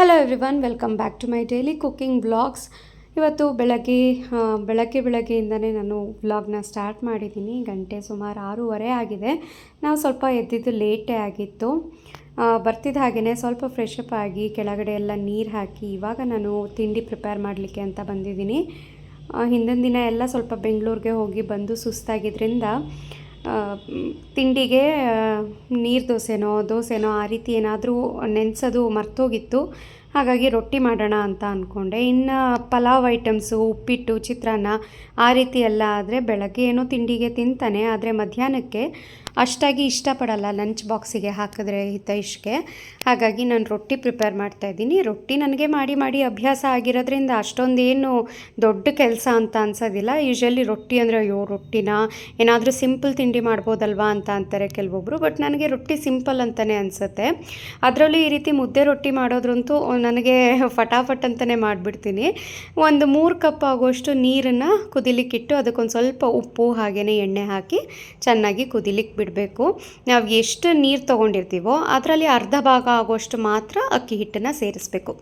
Hello everyone welcome back to my daily cooking blogs ಇವತ್ತು ಬೆಳಗ್ಗೆ ಬೆಳಗ್ಗೆ ಬೆಳಗ್ಗೆಯಿಂದಲೇ ನಾನು ವ್ಲಾಗ್ನ ಸ್ಟಾರ್ಟ್ ಮಾಡಿದ್ದೀನಿ. ಗಂಟೆ ಸುಮಾರು ಆರೂವರೆ ಆಗಿದೆ. ನಾವು ಸ್ವಲ್ಪ ಎದ್ದಿದ್ದು ಲೇಟೇ ಆಗಿತ್ತು. ಬರ್ತಿದ್ದ ಹಾಗೆಯೇ ಸ್ವಲ್ಪ ಫ್ರೆಶಪ್ ಆಗಿ ಕೆಳಗಡೆ ಎಲ್ಲ ನೀರು ಹಾಕಿ ಇವಾಗ ನಾನು ತಿಂಡಿ ಪ್ರಿಪೇರ್ ಮಾಡಲಿಕ್ಕೆ ಅಂತ ಬಂದಿದ್ದೀನಿ. ಹಿಂದಿನ ದಿನ ಎಲ್ಲ ಸ್ವಲ್ಪ ಬೆಂಗಳೂರಿಗೆ ಹೋಗಿ ಬಂದು ಸುಸ್ತಾಗಿದ್ದರಿಂದ ತಿಂಡಿಗೆ ನೀರು ದೋಸೆನೋ ದೋಸೆನೋ ಆ ರೀತಿ ಏನಾದರೂ ನೆನೆಸೋದು ಮರ್ತೋಗಿತ್ತು. ಹಾಗಾಗಿ ರೊಟ್ಟಿ ಮಾಡೋಣ ಅಂತ ಅಂದ್ಕೊಂಡೆ ಇನ್ನು ಪಲಾವ್ ಐಟಮ್ಸು, ಉಪ್ಪಿಟ್ಟು, ಚಿತ್ರಾನ್ನ ಆ ರೀತಿ ಎಲ್ಲ ಆದರೆ ಬೆಳಗ್ಗೆ ಏನೋ ತಿಂಡಿಗೆ ತಿಂತಾನೆ. ಆದರೆ ಮಧ್ಯಾಹ್ನಕ್ಕೆ ಅಷ್ಟಾಗಿ ಇಷ್ಟಪಡಲ್ಲ ಲಂಚ್ ಬಾಕ್ಸಿಗೆ ಹಾಕಿದ್ರೆ ಹಿತೈಷ್ಗೆ. ಹಾಗಾಗಿ ನಾನು ರೊಟ್ಟಿ ಪ್ರಿಪೇರ್ ಮಾಡ್ತಾ ಇದ್ದೀನಿ. ರೊಟ್ಟಿ ನನಗೆ ಮಾಡಿ ಮಾಡಿ ಅಭ್ಯಾಸ ಆಗಿರೋದ್ರಿಂದ ಅಷ್ಟೊಂದೇನು ದೊಡ್ಡ ಕೆಲಸ ಅಂತ ಅನ್ಸೋದಿಲ್ಲ. ಯೂಶ್ವಲಿ ರೊಟ್ಟಿ ಅಂದರೆ ಅಯ್ಯೋ ರೊಟ್ಟಿನ? ಏನಾದರೂ ಸಿಂಪಲ್ ತಿಂಡಿ ಮಾಡ್ಬೋದಲ್ವಾ ಅಂತ ಅಂತಾರೆ ಕೆಲವೊಬ್ಬರು ಬಟ್ ನನಗೆ ರೊಟ್ಟಿ ಸಿಂಪಲ್ ಅಂತಲೇ ಅನಿಸುತ್ತೆ. ಅದರಲ್ಲೂ ಈ ರೀತಿ ಮುದ್ದೆ ರೊಟ್ಟಿ ಮಾಡೋದ್ರಂತೂ ನನಗೆ ಫಟಾಫಟ್ ಅಂತಲೇ ಮಾಡಿಬಿಡ್ತೀನಿ. ಒಂದು ಮೂರು ಕಪ್ ಆಗುವಷ್ಟು ನೀರನ್ನು ಕುದಿಲಿಕ್ಕಿಟ್ಟು ಅದಕ್ಕೊಂದು ಸ್ವಲ್ಪ ಉಪ್ಪು ಹಾಗೆಯೇ ಎಣ್ಣೆ ಹಾಕಿ ಚೆನ್ನಾಗಿ ಕುದಿಲಿಕ್ಕೆ ಬಿಡಬೇಕು. ನಾವು ಎಷ್ಟು ನೀರು ತೊಗೊಂಡಿರ್ತೀವೋ ಅದರಲ್ಲಿ ಅರ್ಧ ಭಾಗ ಆಗುವಷ್ಟು ಮಾತ್ರ ಅಕ್ಕಿ ಹಿಟ್ಟನ್ನು ಸೇರಿಸ್ಬೇಕು.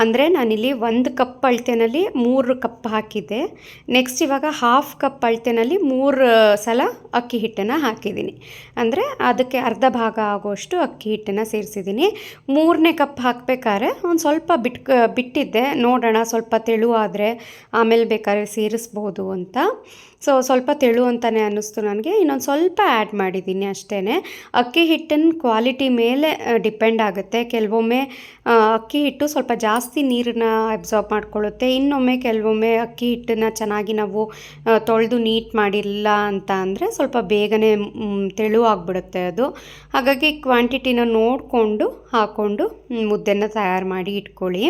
ಅಂದರೆ ನಾನಿಲ್ಲಿ ಒಂದು ಕಪ್ ಅಳತೆನಲ್ಲಿ ಮೂರು ಕಪ್ ಹಾಕಿದ್ದೆ. ನೆಕ್ಸ್ಟ್ ಇವಾಗ ಹಾಫ್ ಕಪ್ ಅಳತೆನಲ್ಲಿ ಮೂರು ಸಲ ಅಕ್ಕಿ ಹಿಟ್ಟನ್ನು ಹಾಕಿದ್ದೀನಿ. ಅಂದರೆ ಅದಕ್ಕೆ ಅರ್ಧ ಭಾಗ ಆಗುವಷ್ಟು ಅಕ್ಕಿ ಹಿಟ್ಟನ್ನು ಸೇರಿಸಿದ್ದೀನಿ. ಮೂರನೇ ಕಪ್ ಹಾಕಬೇಕಾದ್ರೆ ಒಂದು ಸ್ವಲ್ಪ ಬಿಟ್ ಬಿಟ್ಟಿದ್ದೆ. ನೋಡೋಣ ಸ್ವಲ್ಪ ತೆಳುವಾದರೆ ಆಮೇಲೆ ಬೇಕಾದ್ರೆ ಸೇರಿಸ್ಬೋದು ಅಂತ. ಸೊ ಸ್ವಲ್ಪ ತೆಳು ಅಂತಲೇ ಅನ್ನಿಸ್ತು ನನಗೆ. ಇನ್ನೊಂದು ಸ್ವಲ್ಪ ಆ್ಯಡ್ ಮಾಡಿದ್ದೀನಿ ಅಷ್ಟೇ ಅಕ್ಕಿ ಹಿಟ್ಟಿನ ಕ್ವಾಲಿಟಿ ಮೇಲೆ ಡಿಪೆಂಡ್ ಆಗುತ್ತೆ. ಕೆಲವೊಮ್ಮೆ ಅಕ್ಕಿ ಹಿಟ್ಟು ಸ್ವಲ್ಪ ಜಾಸ್ತಿ ನೀರನ್ನ ಅಬ್ಸಾರ್ಬ್ ಮಾಡ್ಕೊಳ್ಳುತ್ತೆ. ಇನ್ನೊಮ್ಮೆ ಕೆಲವೊಮ್ಮೆ ಅಕ್ಕಿ ಹಿಟ್ಟನ್ನ ಚೆನ್ನಾಗಿ ನಾವು ತೊಳೆದು ನೀಟ್ ಮಾಡಿಲ್ಲ ಅಂತ ಅಂದರೆ ಸ್ವಲ್ಪ ಬೇಗನೆ ತೆಳು ಆಗಿಬಿಡುತ್ತೆ ಅದು. ಹಾಗಾಗಿ ಕ್ವಾಂಟಿಟಿನ ನೋಡಿಕೊಂಡು ಹಾಕ್ಕೊಂಡು ಮುದ್ದೆನ ತಯಾರು ಮಾಡಿ ಇಟ್ಕೊಳ್ಳಿ.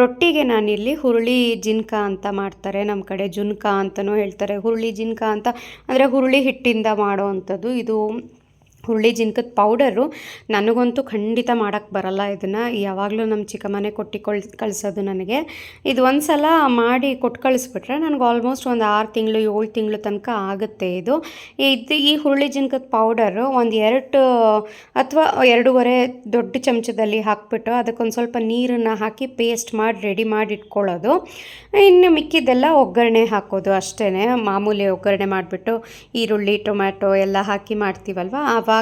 ರೊಟ್ಟಿಗೆ ನಾನಿಲ್ಲಿ ಹುರುಳಿ ಜಿನ್ಕ ಅಂತ ಮಾಡ್ತಾರೆ. ನಮ್ಮ ಕಡೆ ಜುನ್ಕ ಅಂತಲೂ ಹೇಳ್ತಾರೆ. ಹುರುಳಿ ಜಿನ್ಕ ಅಂತ, ಅಂದರೆ ಹುರುಳಿ ಹಿಟ್ಟಿಂದ ಮಾಡೋವಂಥದ್ದು. ಇದು ಹುರುಳಿ ಜಿನ್ಕದ ಪೌಡರು ನನಗಂತೂ ಖಂಡಿತ ಮಾಡೋಕ್ಕೆ ಬರಲ್ಲ ಇದನ್ನು. ಯಾವಾಗಲೂ ನಮ್ಮ ಚಿಕ್ಕಮ್ಮನೆ ಕೊಟ್ಟು ಕೊಳ್ ಕಳಿಸೋದು ನನಗೆ. ಇದು ಒಂದು ಸಲ ಮಾಡಿ ಕೊಟ್ಟು ಕಳಿಸ್ಬಿಟ್ರೆ ನನಗೆ ಆಲ್ಮೋಸ್ಟ್ ಒಂದು ಆರು ತಿಂಗಳು, ಏಳು ತಿಂಗಳು ತನಕ ಆಗುತ್ತೆ ಇದು. ಇದು, ಈ ಹುರುಳಿ ಜಿನ್ಕದ ಪೌಡರು ಒಂದು ಎರಡು, ಅಥವಾ ಎರಡೂವರೆ ದೊಡ್ಡ ಚಮಚದಲ್ಲಿ ಹಾಕ್ಬಿಟ್ಟು ಅದಕ್ಕೊಂದು ಸ್ವಲ್ಪ ನೀರನ್ನು ಹಾಕಿ ಪೇಸ್ಟ್ ಮಾಡಿ ರೆಡಿ ಮಾಡಿ ಇಟ್ಕೊಳ್ಳೋದು ಇನ್ನು ಮಿಕ್ಕಿದ್ದೆಲ್ಲ ಒಗ್ಗರಣೆ ಹಾಕೋದು ಅಷ್ಟೇ ಮಾಮೂಲಿ ಒಗ್ಗರಣೆ ಮಾಡಿಬಿಟ್ಟು ಈರುಳ್ಳಿ, ಟೊಮ್ಯಾಟೊ ಎಲ್ಲ ಹಾಕಿ ಮಾಡ್ತೀವಲ್ವ? ಆವಾಗ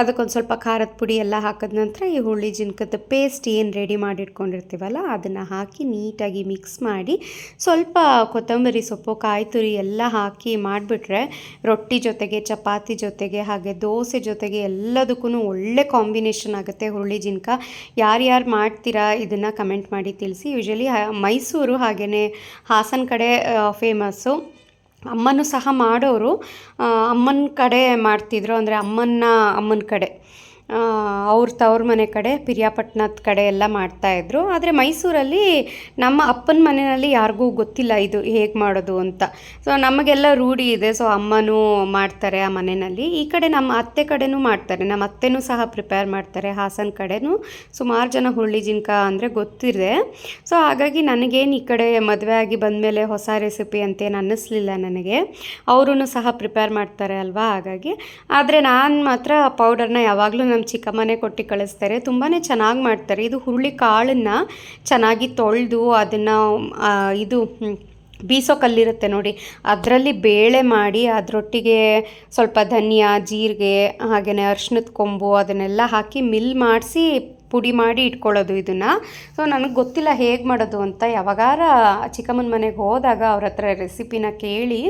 ಅದಕ್ಕೊಂದು ಸ್ವಲ್ಪ ಖಾರದ ಪುಡಿ ಎಲ್ಲ ಹಾಕಿದ ನಂತರ ಈ ಹುರುಳಿ ಜಿನ್ಕದ ಪೇಸ್ಟ್ ಏನು ರೆಡಿ ಮಾಡಿಟ್ಕೊಂಡಿರ್ತೀವಲ್ಲ, ಅದನ್ನು ಹಾಕಿ ನೀಟಾಗಿ ಮಿಕ್ಸ್ ಮಾಡಿ ಸ್ವಲ್ಪ ಕೊತ್ತಂಬರಿ ಸೊಪ್ಪು ಕಾಯಿ ತುರಿ ಎಲ್ಲ ಹಾಕಿ ಮಾಡಿಬಿಟ್ರೆ ರೊಟ್ಟಿ ಜೊತೆಗೆ, ಚಪಾತಿ ಜೊತೆಗೆ ಹಾಗೆ ದೋಸೆ ಜೊತೆಗೆ ಎಲ್ಲದಕ್ಕೂ ಒಳ್ಳೆ ಕಾಂಬಿನೇಷನ್ ಆಗುತ್ತೆ ಹುರುಳಿ ಜಿನ್ಕ. ಯಾರ್ಯಾರು ಮಾಡ್ತೀರಾ ಇದನ್ನು ಕಮೆಂಟ್ ಮಾಡಿ ತಿಳಿಸಿ. ಯೂಶಲಿ ಮೈಸೂರು ಹಾಗೆಯೇ ಹಾಸನ ಕಡೆ ಫೇಮಸ್ಸು ಅಮ್ಮನೂ ಸಹ ಮಾಡೋರು ಅಮ್ಮನ ಕಡೆ ಮಾಡ್ತಿದ್ರು ಅಂದರೆ ಅಮ್ಮನ ಅಮ್ಮನ ಕಡೆ. ಅವ್ರ ತವ್ರ ಮನೆ ಕಡೆ ಪಿರಿಯಾಪಟ್ಟಣದ ಕಡೆ ಎಲ್ಲ ಮಾಡ್ತಾಯಿದ್ರು ಆದರೆ ಮೈಸೂರಲ್ಲಿ ನಮ್ಮ ಅಪ್ಪನ ಮನೆಯಲ್ಲಿ ಯಾರಿಗೂ ಗೊತ್ತಿಲ್ಲ ಇದು ಹೇಗೆ ಮಾಡೋದು ಅಂತ. ಸೊ ನಮಗೆಲ್ಲ ರೂಢಿ ಇದೆ. ಸೊ ಅಮ್ಮನೂ ಮಾಡ್ತಾರೆ ಆ ಮನೆಯಲ್ಲಿ ಈ ಕಡೆ ನಮ್ಮ ಅತ್ತೆ ಕಡೆನೂ ಮಾಡ್ತಾರೆ. ನಮ್ಮ ಅತ್ತೆನೂ ಸಹ ಪ್ರಿಪೇರ್ ಮಾಡ್ತಾರೆ ಹಾಸನ ಕಡೆನೂ. ಸುಮಾರು ಜನ ಹುರುಳಿ ಜಿಂಕ ಅಂದರೆ ಗೊತ್ತಿದೆ. ಸೊ ಹಾಗಾಗಿ ನನಗೇನು ಈ ಕಡೆ ಮದುವೆ ಆಗಿ ಬಂದಮೇಲೆ ಹೊಸ ರೆಸಿಪಿ ಅಂತೇನು ಅನ್ನಿಸ್ಲಿಲ್ಲ ನನಗೆ. ಅವರೂ ಸಹ ಪ್ರಿಪೇರ್ ಮಾಡ್ತಾರೆ ಅಲ್ವಾ ಹಾಗಾಗಿ. ಆದರೆ ನಾನು ಮಾತ್ರ ಪೌಡರ್ನ ಯಾವಾಗಲೂ ನಮ್ಮ ಚಿಕ್ಕಮ್ಮನೆ ಕೊಟ್ಟು ಕಳಿಸ್ತಾರೆ. ತುಂಬಾ ಚೆನ್ನಾಗಿ ಮಾಡ್ತಾರೆ. ಇದು ಹುರುಳಿ ಕಾಳನ್ನು ಚೆನ್ನಾಗಿ ತೊಳೆದು ಅದನ್ನು ಇದು ಬೀಸೋ ಕಲ್ಲಿರುತ್ತೆ ನೋಡಿ. ಅದರಲ್ಲಿ ಬೇಳೆ ಮಾಡಿ ಅದರೊಟ್ಟಿಗೆ ಸ್ವಲ್ಪ ಧನಿಯಾ, ಜೀರಿಗೆ ಹಾಗೆಯೇ ಅರ್ಶಿನದ ಕೊಂಬು ಅದನ್ನೆಲ್ಲ ಹಾಕಿ ಮಿಲ್ ಮಾಡಿಸಿ ಪುಡಿ ಮಾಡಿ ಇಟ್ಕೊಳ್ಳೋದು ಇದನ್ನು. ಸೊ ನನಗೆ ಗೊತ್ತಿಲ್ಲ ಹೇಗೆ ಮಾಡೋದು ಅಂತ. ಯಾವಾಗಾರ ಚಿಕ್ಕಮ್ಮನ ಮನೆಗೆ ಹೋದಾಗ ಅವ್ರ ಹತ್ರ ರೆಸಿಪಿನ ಕೇಳಿ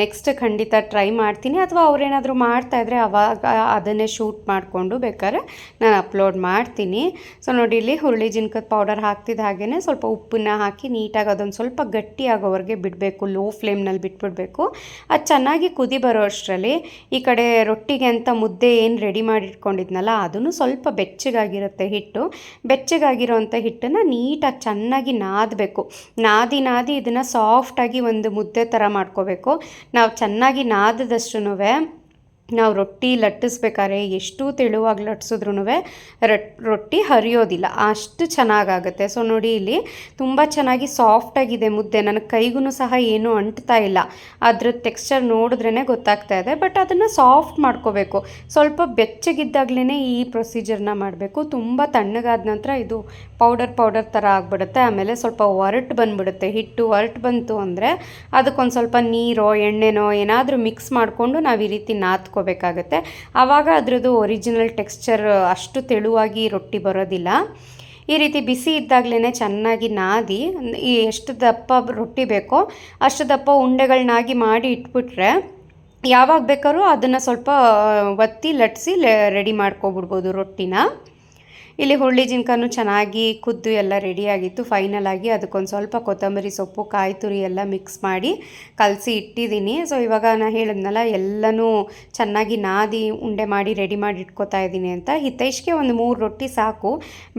ನೆಕ್ಸ್ಟ್ ಖಂಡಿತ ಟ್ರೈ ಮಾಡ್ತೀನಿ. ಅಥವಾ ಅವ್ರೇನಾದರೂ ಮಾಡ್ತಾಯಿದ್ರೆ ಅವಾಗ ಅದನ್ನೇ ಶೂಟ್ ಮಾಡಿಕೊಂಡು ಬೇಕಾದ್ರೆ ನಾನು ಅಪ್ಲೋಡ್ ಮಾಡ್ತೀನಿ. ಸೊ ನೋಡಿ, ಇಲ್ಲಿ ಹುರುಳಿ ಜಿನ್ಕದ ಪೌಡರ್ ಹಾಕ್ತಿದ್ದ ಹಾಗೆಯೇ ಸ್ವಲ್ಪ ಉಪ್ಪನ್ನ ಹಾಕಿ ನೀಟಾಗಿ ಅದೊಂದು ಸ್ವಲ್ಪ ಗಟ್ಟಿಯಾಗೋವರೆಗೆ ಬಿಡಬೇಕು ಲೋ ಫ್ಲೇಮ್ನಲ್ಲಿ ಬಿಟ್ಬಿಡಬೇಕು. ಅದು ಚೆನ್ನಾಗಿ ಕುದಿ ಬರೋ ಅಷ್ಟರಲ್ಲಿ ಈ ಕಡೆ ರೊಟ್ಟಿಗೆ ಅಂತ ಮುದ್ದೆ ಏನು ರೆಡಿ ಮಾಡಿ ಇಟ್ಕೊಂಡಿದ್ನಲ್ಲ ಅದನ್ನು ಸ್ವಲ್ಪ ಬೆಚ್ಚಗಾಗಿರುತ್ತೆ ಹಿಟ್ಟು. ಬೆಚ್ಚಗಾಗಿರೋಂಥ ಹಿಟ್ಟನ್ನು ನೀಟಾಗಿ ಚೆನ್ನಾಗಿ ನಾದಬೇಕು. ನಾದಿ ನಾದಿ ಇದನ್ನು ಸಾಫ್ಟಾಗಿ ಒಂದು ಮುದ್ದೆ ಥರ ಮಾಡ್ಕೋಬೇಕು. ನಾವು ಚೆನ್ನಾಗಿ ನಾದದಷ್ಟು ನಾವು ರೊಟ್ಟಿ ಲಟ್ಟಿಸ್ಬೇಕಾದ್ರೆ ಎಷ್ಟು ತೆಳುವಾಗಿ ಲಟ್ಸಿದ್ರೂ ರೊಟ್ಟಿ ಹರಿಯೋದಿಲ್ಲ, ಅಷ್ಟು ಚೆನ್ನಾಗಾಗುತ್ತೆ. ಸೊ ನೋಡಿ ಇಲ್ಲಿ ತುಂಬ ಚೆನ್ನಾಗಿ ಸಾಫ್ಟಾಗಿದೆ ಮುದ್ದೆ. ನನಗೆ ಕೈಗೂ ಸಹ ಏನೂ ಅಂಟ್ತಾ ಇಲ್ಲ. ಅದ್ರ ಟೆಕ್ಸ್ಚರ್ ನೋಡಿದ್ರೇ ಗೊತ್ತಾಗ್ತಾ ಇದೆ ಬಟ್ ಅದನ್ನು ಸಾಫ್ಟ್ ಮಾಡ್ಕೋಬೇಕು. ಸ್ವಲ್ಪ ಬೆಚ್ಚಗಿದ್ದಾಗಲೇ ಈ ಪ್ರೊಸೀಜರ್ನ ಮಾಡಬೇಕು. ತುಂಬ ತಣ್ಣಗಾದ ನಂತರ ಇದು ಪೌಡರ್ ಪೌಡರ್ ಥರ ಆಗಿಬಿಡುತ್ತೆ. ಆಮೇಲೆ ಸ್ವಲ್ಪ ಒರಟು ಬಂದುಬಿಡುತ್ತೆ. ಹಿಟ್ಟು ಒರಟು ಬಂತು ಅಂದರೆ ಅದಕ್ಕೊಂದು ಸ್ವಲ್ಪ ನೀರೋ, ಎಣ್ಣೆನೋ ಏನಾದರೂ ಮಿಕ್ಸ್ ಮಾಡಿಕೊಂಡು ನಾವು ಈ ರೀತಿ ನಾದ್ಕೋಬೇಕಾಗತ್ತೆ ಆವಾಗ ಅದರದ್ದು ಒರಿಜಿನಲ್ ಟೆಕ್ಸ್ಚರ್ ಅಷ್ಟು ತೆಳುವಾಗಿ ರೊಟ್ಟಿ ಬರೋದಿಲ್ಲ. ಈ ರೀತಿ ಬಿಸಿ ಇದ್ದಾಗಲೇ ಚೆನ್ನಾಗಿ ನಾದಿ, ಈ ಎಷ್ಟು ದಪ್ಪ ರೊಟ್ಟಿ ಬೇಕೋ ಅಷ್ಟು ದಪ್ಪ ಉಂಡೆಗಳನ್ನಾಗಿ ಮಾಡಿ ಇಟ್ಬಿಟ್ರೆ ಯಾವಾಗ ಬೇಕಾದ್ರೂ ಅದನ್ನು ಸ್ವಲ್ಪ ಒತ್ತಿ ಲಟ್ಸಿ ರೆಡಿ ಮಾಡ್ಕೊಬಿಡ್ಬೋದು ರೊಟ್ಟಿನ. ಇಲ್ಲಿ ಹುರುಳಿ ಜಿನ್ಕನ್ನು ಚೆನ್ನಾಗಿ ಕುದ್ದು ಎಲ್ಲ ರೆಡಿಯಾಗಿತ್ತು ಫೈನಲ್ ಆಗಿ ಅದಕ್ಕೊಂದು ಸ್ವಲ್ಪ ಕೊತ್ತಂಬರಿ ಸೊಪ್ಪು ಕಾಯಿ ತುರಿ ಎಲ್ಲ ಮಿಕ್ಸ್ ಮಾಡಿ ಕಲಸಿ ಇಟ್ಟಿದ್ದೀನಿ. ಸೊ ಇವಾಗ ನಾನು ಹೇಳಿದ್ನಲ್ಲ, ಎಲ್ಲನೂ ಚೆನ್ನಾಗಿ ನಾದಿ ಉಂಡೆ ಮಾಡಿ ರೆಡಿ ಮಾಡಿ ಇಟ್ಕೋತಾ ಇದ್ದೀನಿ ಅಂತ. ಹಿತೈಷ್ಗೆ ಒಂದು ಮೂರು ರೊಟ್ಟಿ ಸಾಕು.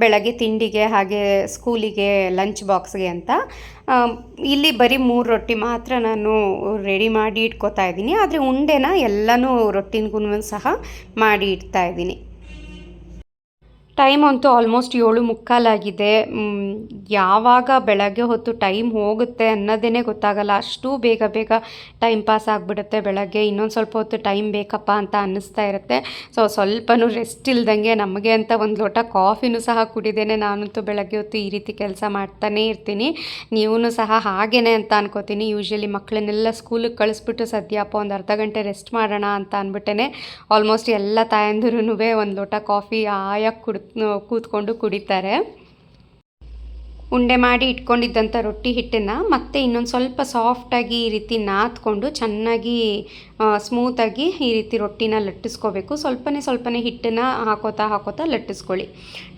ಬೆಳಗ್ಗೆ ತಿಂಡಿಗೆ ಹಾಗೆ ಸ್ಕೂಲಿಗೆ ಲಂಚ್ ಬಾಕ್ಸ್ಗೆ ಅಂತ. ಇಲ್ಲಿ ಬರೀ ಮೂರು ರೊಟ್ಟಿ ಮಾತ್ರ ನಾನು ರೆಡಿ ಮಾಡಿ ಇಟ್ಕೋತಾ ಇದ್ದೀನಿ. ಆದರೆ ಉಂಡೆನ ಎಲ್ಲನೂ ರೊಟ್ಟಿನ್ಗೂ ಸಹ ಮಾಡಿ ಇಡ್ತಾ ಇದ್ದೀನಿ. ಟೈಮ್ ಅಂತೂ ಆಲ್ಮೋಸ್ಟ್ ಏಳು ಮುಕ್ಕಾಲಾಗಿದೆ ಯಾವಾಗ ಬೆಳಗ್ಗೆ ಹೊತ್ತು ಟೈಮ್ ಹೋಗುತ್ತೆ ಅನ್ನೋದೇ ಗೊತ್ತಾಗಲ್ಲ. ಅಷ್ಟು ಬೇಗ ಬೇಗ ಟೈಮ್ ಪಾಸ್ ಆಗಿಬಿಡುತ್ತೆ ಬೆಳಗ್ಗೆ. ಇನ್ನೊಂದು ಸ್ವಲ್ಪ ಹೊತ್ತು ಟೈಮ್ ಬೇಕಪ್ಪ ಅಂತ ಅನ್ನಿಸ್ತಾ ಇರುತ್ತೆ. ಸೊ ಸ್ವಲ್ಪನೂ ರೆಸ್ಟ್ ಇಲ್ದಂಗೆ ನಮಗೆ ಅಂತ ಒಂದು ಲೋಟ ಕಾಫಿನೂ ಸಹ ಕುಡಿದೇನೆ ನಾನಂತೂ ಬೆಳಗ್ಗೆ ಹೊತ್ತು ಈ ರೀತಿ ಕೆಲಸ ಮಾಡ್ತಾನೇ ಇರ್ತೀನಿ. ನೀವೂ ಸಹ ಹಾಗೇನೆ ಅಂತ ಅನ್ಕೋತೀನಿ. ಯೂಶ್ವಲಿ ಮಕ್ಕಳನ್ನೆಲ್ಲ ಸ್ಕೂಲಿಗೆ ಕಳಿಸ್ಬಿಟ್ಟು ಸದ್ಯಪ್ಪ ಒಂದು ಅರ್ಧ ಗಂಟೆ ರೆಸ್ಟ್ ಮಾಡೋಣ ಅಂತ ಅಂದ್ಬಿಟ್ಟೇ ಆಲ್ಮೋಸ್ಟ್ ಎಲ್ಲ ತಾಯಂದಿರೂ ಒಂದು ಲೋಟ ಕಾಫಿ ಆಯಾಗಿ ಕುಡ್ ಕೂತ್ಕೊಂಡು ಕುಡಿತಾರೆ. ಉಂಡೆ ಮಾಡಿ ಇಟ್ಕೊಂಡಿದ್ದಂಥ ರೊಟ್ಟಿ ಹಿಟ್ಟನ್ನು ಮತ್ತೆ ಇನ್ನೊಂದು ಸ್ವಲ್ಪ ಸಾಫ್ಟಾಗಿ ಈ ರೀತಿ ನಾದ್ಕೊಂಡು ಚೆನ್ನಾಗಿ ಸ್ಮೂತಾಗಿ ಈ ರೀತಿ ರೊಟ್ಟಿನ ಲಟ್ಟಿಸ್ಕೋಬೇಕು. ಸ್ವಲ್ಪನೇ ಸ್ವಲ್ಪನೇ ಹಿಟ್ಟನ್ನು ಹಾಕೋತಾ ಹಾಕೋತಾ ಲಟ್ಟಿಸ್ಕೊಳ್ಳಿ.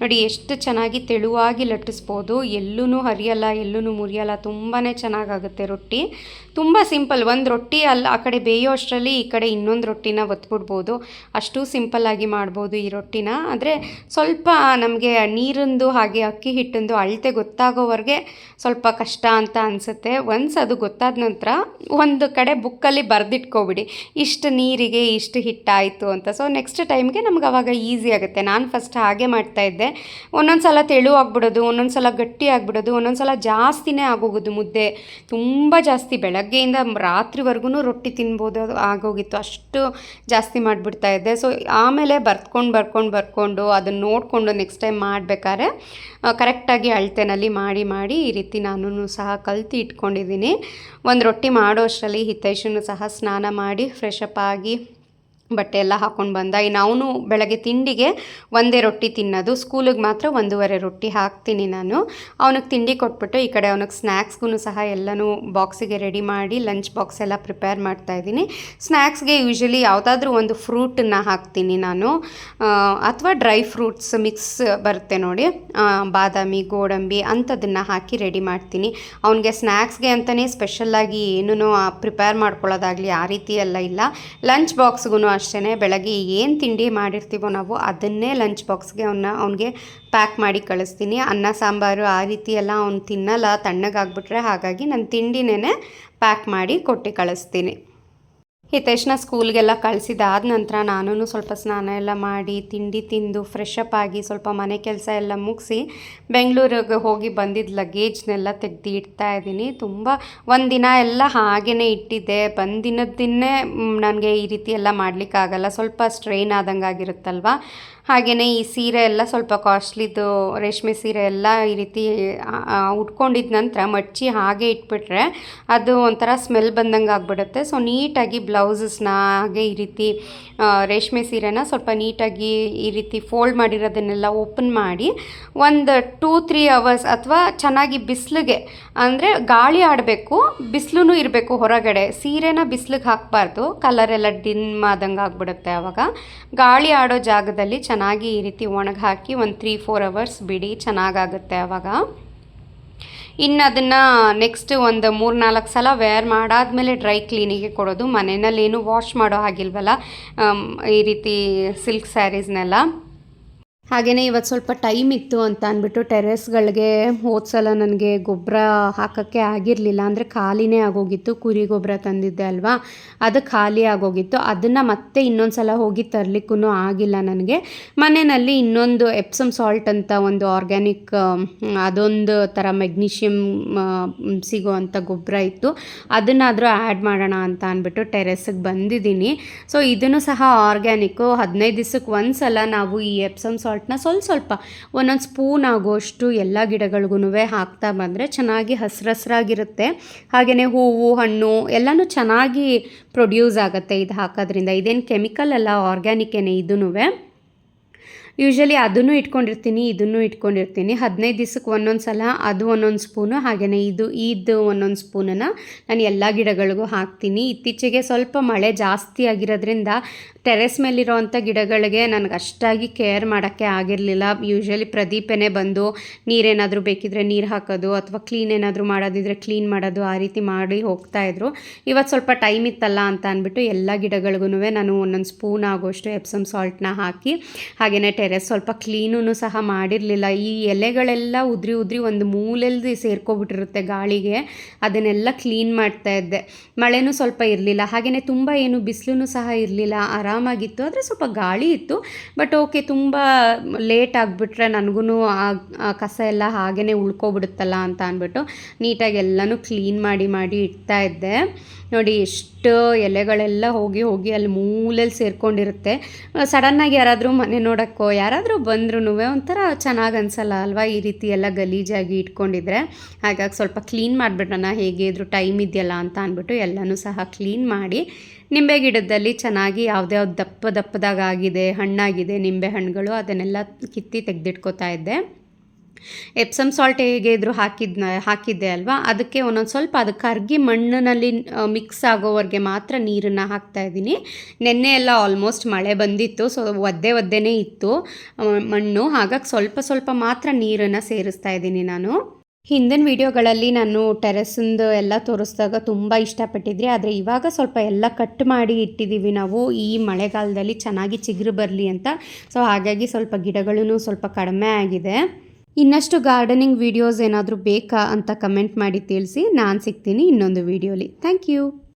ನೋಡಿ, ಎಷ್ಟು ಚೆನ್ನಾಗಿ ತೆಳುವಾಗಿ ಲಟ್ಟಿಸ್ಬೋದು. ಎಲ್ಲೂ ಹರಿಯಲ್ಲ ಎಲ್ಲೂ ಮುರಿಯಲ್ಲ. ತುಂಬಾ ಚೆನ್ನಾಗಾಗುತ್ತೆ ರೊಟ್ಟಿ. ತುಂಬ ಸಿಂಪಲ್. ಒಂದು ರೊಟ್ಟಿ ಅಲ್ಲಿ ಆ ಕಡೆ ಬೇಯೋ ಅಷ್ಟರಲ್ಲಿ ಈ ಕಡೆ ಇನ್ನೊಂದು ರೊಟ್ಟಿನ ಒತ್ಬಿಡ್ಬೋದು. ಅಷ್ಟು ಸಿಂಪಲ್ಲಾಗಿ ಮಾಡ್ಬೋದು ಈ ರೊಟ್ಟಿನ. ಆದರೆ ಸ್ವಲ್ಪ ನಮಗೆ ನೀರಿಂದು ಹಾಗೆ ಅಕ್ಕಿ ಹಿಟ್ಟಿಂದು ಅಳತೆ ಗೊತ್ತಾಗೋವರೆಗೆ ಸ್ವಲ್ಪ ಕಷ್ಟ ಅಂತ ಅನಿಸುತ್ತೆ. ಒನ್ಸ್ ಅದು ಗೊತ್ತಾದ ನಂತರ ಒಂದು ಕಡೆ ಬುಕ್ಕಲ್ಲಿ ಬರೆದಿಟ್ಕೊಬಿಡಿ. ಇಷ್ಟು ನೀರಿಗೆ, ಇಷ್ಟು ಹಿಟ್ಟಾಯಿತು ಅಂತ. ಸೊ ನೆಕ್ಸ್ಟ್ ಟೈಮ್ಗೆ ನಮ್ಗೆ ಅವಾಗ ಈಸಿ ಆಗುತ್ತೆ. ನಾನು ಫಸ್ಟ್ ಹಾಗೆ ಮಾಡ್ತಾಯಿದ್ದೆ ಒಂದೊಂದು ಸಲ ತೆಳು ಆಗ್ಬಿಡೋದು, ಒಂದೊಂದು ಸಲ ಗಟ್ಟಿ ಆಗ್ಬಿಡೋದು, ಒಂದೊಂದು ಸಲ ಜಾಸ್ತಿನೇ ಆಗೋಗೋದು ಮುದ್ದೆ. ತುಂಬ ಜಾಸ್ತಿ ಬೆಳಗ್ಗೆಯಿಂದ ರಾತ್ರಿವರೆಗೂ ರೊಟ್ಟಿ ತಿನ್ಬೋದು, ಆಗೋಗಿತ್ತು. ಅಷ್ಟು ಜಾಸ್ತಿ ಮಾಡಿಬಿಡ್ತಾ ಇದ್ದೆ. ಸೊ ಆಮೇಲೆ ಬರ್ತ್ಕೊಂಡು ಬರ್ಕೊಂಡು ಬರ್ಕೊಂಡು ಅದನ್ನು ನೋಡಿಕೊಂಡು ನೆಕ್ಸ್ಟ್ ಟೈಮ್ ಮಾಡಬೇಕಾದ್ರೆ ಕರೆಕ್ಟಾಗಿ ಅಳತೆನಲ್ಲಿ ಮಾಡಿ ಮಾಡಿ ಈ ರೀತಿ ನಾನು ಸಹ ಕಲ್ತು ಇಟ್ಕೊಂಡಿದ್ದೀನಿ. ಒಂದು ರೊಟ್ಟಿ ಮಾಡೋ ಅಷ್ಟರಲ್ಲಿ ಹಿತೈಷನ್ನು ಸಹ ಸ್ನಾನ ಮಾಡಿ ಫ್ರೆಶ್ ಅಪ್ ಆಗಿ ಬಟ್ಟೆ ಎಲ್ಲ ಹಾಕ್ಕೊಂಡು ಬಂದ. ಇನ್ನು ಅವನು ಬೆಳಗ್ಗೆ ತಿಂಡಿಗೆ ಒಂದೇ ರೊಟ್ಟಿ ತಿನ್ನೋದು. ಸ್ಕೂಲಿಗೆ ಮಾತ್ರ ಒಂದೂವರೆ ರೊಟ್ಟಿ ಹಾಕ್ತೀನಿ ನಾನು. ಅವನಿಗೆ ತಿಂಡಿ ಕೊಟ್ಬಿಟ್ಟು ಈ ಕಡೆ ಅವನಿಗೆ ಸ್ನ್ಯಾಕ್ಸ್ಗೂ ಸಹ ಎಲ್ಲನೂ ಬಾಕ್ಸಿಗೆ ರೆಡಿ ಮಾಡಿ ಲಂಚ್ ಬಾಕ್ಸ್ ಎಲ್ಲ ಪ್ರಿಪೇರ್ ಮಾಡ್ತಾ ಇದ್ದೀನಿ. ಸ್ನ್ಯಾಕ್ಸ್ಗೆ ಯೂಶ್ವಲಿ ಯಾವುದಾದ್ರೂ ಒಂದು ಫ್ರೂಟನ್ನು ಹಾಕ್ತೀನಿ ನಾನು. ಅಥವಾ ಡ್ರೈ ಫ್ರೂಟ್ಸ್ ಮಿಕ್ಸ್ ಬರುತ್ತೆ ನೋಡಿ. ಬಾದಾಮಿ, ಗೋಡಂಬಿ ಅಂಥದ್ದನ್ನು ಹಾಕಿ ರೆಡಿ ಮಾಡ್ತೀನಿ. ಅವನಿಗೆ ಸ್ನ್ಯಾಕ್ಸ್ಗೆ ಅಂತಲೇ ಸ್ಪೆಷಲ್ಲಾಗಿ ಏನೂ ಪ್ರಿಪೇರ್ ಮಾಡ್ಕೊಳ್ಳೋದಾಗಲಿ ಆ ರೀತಿ ಎಲ್ಲ ಇಲ್ಲ. ಲಂಚ್ ಬಾಕ್ಸ್ಗೂ ಅಷ್ಟೇ ಬೆಳಗ್ಗೆ ಏನು ತಿಂಡಿ ಮಾಡಿರ್ತೀವೋ ನಾವು ಅದನ್ನೇ ಲಂಚ್ ಬಾಕ್ಸ್ಗೆ ಅವನ್ನ ಅವನಿಗೆ ಪ್ಯಾಕ್ ಮಾಡಿ ಕಳಿಸ್ತೀನಿ. ಅನ್ನ, ಸಾಂಬಾರು ಆ ರೀತಿ ಎಲ್ಲ ಅವ್ನು ತಿನ್ನಲ್ಲ, ತಣ್ಣಗಾಗ್ಬಿಟ್ರೆ ಹಾಗಾಗಿ ನಾನು ತಿಂಡಿನೇ ಪ್ಯಾಕ್ ಮಾಡಿ ಕೊಟ್ಟು ಕಳಿಸ್ತೀನಿ. ಹಿತೇಶ್ನ ಸ್ಕೂಲ್ಗೆಲ್ಲ ಕಳಿಸಿದಾದ ನಂತರ ನಾನು ಸ್ವಲ್ಪ ಸ್ನಾನ ಎಲ್ಲ ಮಾಡಿ, ತಿಂಡಿ ತಿಂದು ಫ್ರೆಶ್ ಆಗಿ ಸ್ವಲ್ಪ ಮನೆ ಕೆಲಸ ಎಲ್ಲ ಮುಗಿಸಿ ಬೆಂಗಳೂರಿಗೆ ಹೋಗಿ ಬಂದಿದ್ದ ಲಗೇಜ್ನೆಲ್ಲ ತೆಗ್ದು ಇಡ್ತಾ ಇದ್ದೀನಿ. ತುಂಬ ಒಂದು ದಿನ ಎಲ್ಲ ಹಾಗೇ ಇಟ್ಟಿದ್ದೆ. ಬಂದಿನದ್ದಿನೇ ನನಗೆ ಈ ರೀತಿ ಎಲ್ಲ ಮಾಡಲಿಕ್ಕಾಗಲ್ಲ. ಸ್ವಲ್ಪ ಸ್ಟ್ರೈನ್ ಆದಂಗೆ ಆಗಿರುತ್ತಲ್ವ ಹಾಗೆಯೇ ಈ ಸೀರೆ ಎಲ್ಲ ಸ್ವಲ್ಪ ಕಾಸ್ಟ್ಲಿದು ರೇಷ್ಮೆ ಸೀರೆ ಎಲ್ಲ ಈ ರೀತಿ ಉಟ್ಕೊಂಡಿದ್ದ ನಂತರ ಮಡ್ಚಿ ಹಾಗೆ ಇಟ್ಬಿಟ್ರೆ ಅದು ಒಂಥರ ಸ್ಮೆಲ್ ಬಂದಂಗೆ ಆಗ್ಬಿಡುತ್ತೆ. ಸೊ ನೀಟಾಗಿ ಬ್ಲೌಸಸ್ನ ಹಾಗೆ ಈ ರೀತಿ ರೇಷ್ಮೆ ಸೀರೆನ ಸ್ವಲ್ಪ ನೀಟಾಗಿ ಈ ರೀತಿ ಫೋಲ್ಡ್ ಮಾಡಿರೋದನ್ನೆಲ್ಲ ಓಪನ್ ಮಾಡಿ ಒಂದು ಟೂ ತ್ರೀ ಅವರ್ಸ್ ಅಥವಾ ಚೆನ್ನಾಗಿ ಬಿಸಿಲಿಗೆ, ಅಂದರೆ ಗಾಳಿ ಆಡಬೇಕು ಬಿಸಿಲು ಇರಬೇಕು ಹೊರಗಡೆ. ಸೀರೆನ ಬಿಸಿಲಿಗೆ ಹಾಕಬಾರ್ದು ಕಲರೆಲ್ಲ ಡಿಮ್ ಆದಂಗೆ ಆಗಿಬಿಡುತ್ತೆ ಆವಾಗ ಗಾಳಿ ಆಡೋ ಜಾಗದಲ್ಲಿ ಚೆನ್ನಾಗಿ ಈ ರೀತಿ ಒಣಗಿ ಒಂದು ತ್ರೀ ಫೋರ್ ಅವರ್ಸ್ ಬಿಡಿ, ಚೆನ್ನಾಗಾಗುತ್ತೆ ಆವಾಗ ಇನ್ನು ಅದನ್ನು ನೆಕ್ಸ್ಟ್ ಒಂದು ಮೂರು ನಾಲ್ಕು ಸಲ ವೇರ್ ಮಾಡಾದಮೇಲೆ ಡ್ರೈ ಕ್ಲೀನಿಗೆ ಕೊಡೋದು. ಮನೆಯಲ್ಲಿ ಏನು ವಾಶ್ ಮಾಡೋ ಹಾಗಿಲ್ವಲ್ಲ ಈ ರೀತಿ ಸಿಲ್ಕ್ ಸ್ಯಾರೀಸ್ನೆಲ್ಲ ಹಾಗೆಯೇ ಇವತ್ತು ಸ್ವಲ್ಪ ಟೈಮ್ ಇತ್ತು ಅಂತ ಅಂದ್ಬಿಟ್ಟು ಟೆರೆಸ್ಗಳಿಗೆ ಹೋದ ಸಲ ನನಗೆ ಗೊಬ್ಬರ ಹಾಕೋಕ್ಕೆ ಆಗಿರಲಿಲ್ಲ. ಅಂದರೆ ಖಾಲಿನೇ ಆಗೋಗಿತ್ತು. ಕುರಿ ಗೊಬ್ಬರ ತಂದಿದ್ದೆ ಅಲ್ವಾ? ಅದು ಖಾಲಿ ಆಗೋಗಿತ್ತು. ಅದನ್ನು ಮತ್ತೆ ಇನ್ನೊಂದು ಸಲ ಹೋಗಿ ತರಲಿಕ್ಕೂ ಆಗಿಲ್ಲ ನನಗೆ. ಮನೆಯಲ್ಲಿ ಇನ್ನೊಂದು ಎಪ್ಸಮ್ ಸಾಲ್ಟ್ ಅಂತ ಒಂದು ಆರ್ಗ್ಯಾನಿಕ್ ಅದೊಂದು ಥರ ಮೆಗ್ನೀಷಿಯಮ್ ಸಿಗೋವಂಥ ಗೊಬ್ಬರ ಇತ್ತು. ಅದನ್ನಾದರೂ ಆ್ಯಡ್ ಮಾಡೋಣ ಅಂತ ಅಂದ್ಬಿಟ್ಟು ಟೆರೆಸ್ಗೆ ಬಂದಿದ್ದೀನಿ. ಸೊ, ಇದನ್ನು ಸಹ ಆರ್ಗ್ಯಾನಿಕ್ಕು. ಹದಿನೈದು ದಿವ್ಸಕ್ಕೆ ಒಂದು ಸಲ ನಾವು ಈ ಎಪ್ಸಮ್ ಸಾಲ್ಟ್ನ ಸ್ವಲ್ಪ ಸ್ವಲ್ಪ ಒಂದೊಂದು ಸ್ಪೂನ್ ಆಗೋಷ್ಟು ಎಲ್ಲ ಗಿಡಗಳಿಗೂ ಹಾಕ್ತಾ ಬಂದರೆ ಚೆನ್ನಾಗಿ ಹಸ್ರು ಹಸ್ರಾಗಿರುತ್ತೆ ಹಾಗೆಯೇ ಹೂವು, ಹಣ್ಣು ಎಲ್ಲನೂ ಚೆನ್ನಾಗಿ ಪ್ರೊಡ್ಯೂಸ್ ಆಗುತ್ತೆ ಇದು ಹಾಕೋದ್ರಿಂದ. ಇದೇನು ಕೆಮಿಕಲ್ ಅಲ್ಲ ಆರ್ಗ್ಯಾನಿಕ್ಕೇನೆ ಇದೂ ಯೂಶ್ವಲಿ ಅದನ್ನು ಇಟ್ಕೊಂಡಿರ್ತೀನಿ, ಇದನ್ನು ಇಟ್ಕೊಂಡಿರ್ತೀನಿ. ಹದಿನೈದು ದಿವ್ಸಕ್ಕೆ ಒಂದೊಂದು ಸಲ ಅದು ಒಂದೊಂದು ಸ್ಪೂನು ಹಾಗೆಯೇ ಇದು ಇದು ಒಂದೊಂದು ಸ್ಪೂನನ್ನು ನಾನು ಎಲ್ಲ ಗಿಡಗಳಿಗೂ ಹಾಕ್ತೀನಿ. ಇತ್ತೀಚೆಗೆ ಸ್ವಲ್ಪ ಮಳೆ ಜಾಸ್ತಿ ಆಗಿರೋದ್ರಿಂದ ಟೆರೆಸ್ ಮೇಲಿರೋವಂಥ ಗಿಡಗಳಿಗೆ ನನಗೆ ಅಷ್ಟಾಗಿ ಕೇರ್ ಮಾಡೋಕ್ಕೆ ಆಗಿರಲಿಲ್ಲ. ಯೂಶ್ವಲಿ ಪ್ರದೀಪನೇ ಬಂದು ನೀರೇನಾದರೂ ಬೇಕಿದ್ರೆ ನೀರು ಹಾಕೋದು ಅಥವಾ ಕ್ಲೀನ್ ಏನಾದರೂ ಮಾಡೋದಿದ್ರೆ ಕ್ಲೀನ್ ಮಾಡೋದು ಆ ರೀತಿ ಮಾಡಿ ಹೋಗ್ತಾಯಿದ್ರು ಇವತ್ತು ಸ್ವಲ್ಪ ಟೈಮ್ ಇತ್ತಲ್ಲ ಅಂತ ಅಂದ್ಬಿಟ್ಟು ಎಲ್ಲ ಗಿಡಗಳಿಗೂ ನಾನು ಒಂದೊಂದು ಸ್ಪೂನ್ ಆಗೋಷ್ಟು ಎಪ್ಸಮ್ ಸಾಲ್ಟ್ನ ಹಾಕಿ ಹಾಗೆಯೇ ಟೆರೆಸ್ ಸ್ವಲ್ಪ ಕ್ಲೀನೂ ಸಹ ಮಾಡಿರಲಿಲ್ಲ. ಈ ಎಲೆಗಳೆಲ್ಲ ಉದ್ರಿ ಉದ್ರಿ ಒಂದು ಮೂಲೆಯಲ್ಲಿ ಸೇರ್ಕೊಬಿಟ್ಟಿರುತ್ತೆ ಗಾಳಿಗೆ. ಅದನ್ನೆಲ್ಲ ಕ್ಲೀನ್ ಮಾಡ್ತಾ ಇದ್ದೆ. ಮಳೆನೂ ಸ್ವಲ್ಪ ಇರಲಿಲ್ಲ. ಹಾಗೆಯೇ ತುಂಬ ಏನು ಬಿಸಿಲೂ ಸಹ ಇರಲಿಲ್ಲ. ಆರಾಮಾಗಿತ್ತು. ಆದರೆ ಸ್ವಲ್ಪ ಗಾಳಿ ಇತ್ತು. ಬಟ್ ಓಕೆ ತುಂಬ ಲೇಟ್ ಆಗಿಬಿಟ್ರೆ ನನಗೂ ಆ ಕಸ ಎಲ್ಲ ಹಾಗೇ ಉಳ್ಕೊಬಿಡುತ್ತಲ್ಲ ಅಂತ ಅಂದ್ಬಿಟ್ಟು ನೀಟಾಗಿ ಎಲ್ಲನೂ ಕ್ಲೀನ್ ಮಾಡಿ ಮಾಡಿ ಇಡ್ತಾ ಇದ್ದೆ. ನೋಡಿ, ಎಷ್ಟು ಎಲೆಗಳೆಲ್ಲ ಹೋಗಿ ಹೋಗಿ ಅಲ್ಲಿ ಮೂಲೆಯಲ್ಲಿ ಸೇರ್ಕೊಂಡಿರುತ್ತೆ. ಸಡನ್ನಾಗಿ ಯಾರಾದರೂ ಮನೆ ನೋಡೋಕ್ಕೋ ಯಾರಾದರೂ ಬಂದ್ರೂ ಒಂಥರ ಚೆನ್ನಾಗಿ ಅನ್ಸಲ್ಲ ಅಲ್ವಾ? ಈ ರೀತಿ ಎಲ್ಲ ಗಲೀಜಾಗಿ ಇಟ್ಕೊಂಡಿದ್ರೆ. ಹಾಗಾಗಿ ಸ್ವಲ್ಪ ಕ್ಲೀನ್ ಮಾಡಿಬಿಡೋಣ. ಹೇಗೆ ಇದ್ರೂ ಟೈಮ್ ಇದೆಯಲ್ಲ ಅಂತ ಅಂದ್ಬಿಟ್ಟು ಎಲ್ಲನೂ ಸಹ ಕ್ಲೀನ್ ಮಾಡಿ ನಿಂಬೆ ಗಿಡದಲ್ಲಿ ಚೆನ್ನಾಗಿ ಯಾವುದೇ ದಪ್ಪ ದಪ್ಪದಾಗಾಗಿದೆ ಹಣ್ಣಾಗಿದೆ, ನಿಂಬೆ ಹಣ್ಣುಗಳು ಅದನ್ನೆಲ್ಲ ಕಿತ್ತಿ ತೆಗೆದಿಟ್ಕೋತಾ ಇದ್ದೆ. ಎಪ್ಸಮ್ ಸಾಲ್ಟ್ ಹೇಗೆ ಇದ್ರು ಹಾಕಿದ್ನ, ಹಾಕಿದ್ದೆ ಅಲ್ವಾ? ಅದಕ್ಕೆ ಒಂದೊಂದು ಸ್ವಲ್ಪ ಅದು ಕರ್ಗಿ ಮಣ್ಣಿನಲ್ಲಿ ಮಿಕ್ಸ್ ಆಗೋವರೆಗೆ ಮಾತ್ರ ನೀರನ್ನು ಹಾಕ್ತಾ ಇದ್ದೀನಿ. ನೆನ್ನೆ ಎಲ್ಲ ಆಲ್ಮೋಸ್ಟ್ ಮಳೆ ಬಂದಿತ್ತು ಸೊ ಒದ್ದೆ ಒದ್ದೆನೇ ಇತ್ತು ಮಣ್ಣು. ಹಾಗಾಗಿ ಸ್ವಲ್ಪ ಸ್ವಲ್ಪ ಮಾತ್ರ ನೀರನ್ನು ಸೇರಿಸ್ತಾ ಇದ್ದೀನಿ ನಾನು. ಹಿಂದಿನ ವೀಡಿಯೋಗಳಲ್ಲಿ ನಾನು ಟೆರೆಸಿಂದು ಎಲ್ಲ ತೋರಿಸಿದಾಗ ತುಂಬ ಇಷ್ಟಪಟ್ಟಿದ್ರಿ, ಆದರೆ ಇವಾಗ ಸ್ವಲ್ಪ ಎಲ್ಲ ಕಟ್ ಮಾಡಿ ಇಟ್ಟಿದ್ದೀವಿ ನಾವು. ಈ ಮಳೆಗಾಲದಲ್ಲಿ ಚೆನ್ನಾಗಿ ಚಿಗುರು ಬರಲಿ ಅಂತ. ಸೊ ಹಾಗಾಗಿ ಸ್ವಲ್ಪ ಗಿಡಗಳೂ ಸ್ವಲ್ಪ ಕಡಿಮೆ ಆಗಿದೆ. ಇನ್ನಷ್ಟು ಗಾರ್ಡನಿಂಗ್ ವೀಡಿಯೋಸ್ ಏನಾದರೂ ಬೇಕಾ ಅಂತ ಕಮೆಂಟ್ ಮಾಡಿ ತಿಳಿಸಿ, ನಾನು ಸಿಗ್ತೀನಿ ಇನ್ನೊಂದು ವೀಡಿಯೋಲಿ ಥ್ಯಾಂಕ್ ಯು